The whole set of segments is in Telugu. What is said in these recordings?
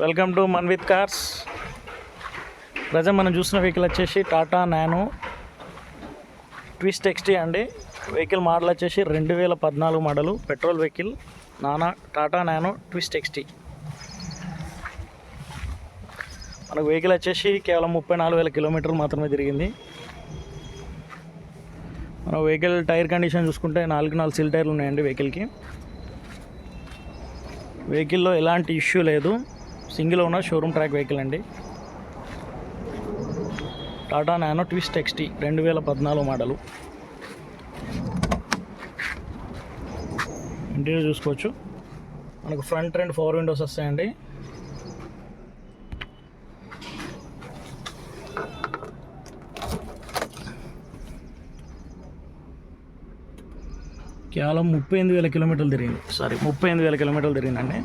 Welcome to Manvith cars present మనం చూసిన వెహికల్ వచ్చేసి టాటా నానో ట్విస్ట్ ఎక్స్టీ అండి. వెహికల్ మోడల్ వచ్చేసి రెండు వేల పద్నాలుగు మోడలు పెట్రోల్ వెహికల్ నానా టాటా నానో ట్విస్ట్ ఎక్స్టీ మనకు వెహికల్ వచ్చేసి కేవలం ముప్పై నాలుగు వేల కిలోమీటర్లు మాత్రమే తిరిగింది. మన వెహికల్ టైర్ కండిషన్ చూసుకుంటే నాలుగు నాలుగు సిల్ టైర్లు ఉన్నాయండి వెహికల్కి వెహికల్లో ఎలాంటి ఇష్యూ లేదు. Single owner showroom track vehicle అండి. టాటా నానో ట్విస్ట్ ఎక్స్టీ రెండు వేల పద్నాలుగు మోడలు. ఇంటీరియర్ చూసుకోవచ్చు. మనకు ఫ్రంట్ రెండు ఫోర్ విండోస్ వస్తాయండి. కేవలం ముప్పై ఎనిమిది వేల కిలోమీటర్లు తిరిగింది. సారీ ముప్పై ఎనిమిది వేల కిలోమీటర్లు తిరిగిందండి.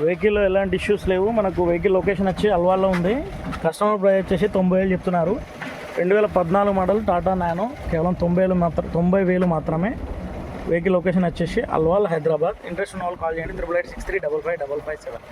వెహికల్లో ఎలాంటి ఇష్యూస్ లేవు. మనకు వెహికల్ లొకేషన్ వచ్చి అల్వాల్లో ఉంది. కస్టమర్ ప్రైస్ వచ్చేసి తొంభై వేలు చెప్తున్నారు. రెండు వేల పద్నాలుగు మోడల్ టాటా నానో. కేవలం తొంభై వేలు మాత్రం తొంభై వేలు మాత్రమే వెహికల్ లొకేషన్ వచ్చేసి అల్వాల్ హైదరాబాద్. ఇంట్రెస్ట్ ఉన్న వాళ్ళు కాల్ చేయండి. Triple eight six three double five double five seven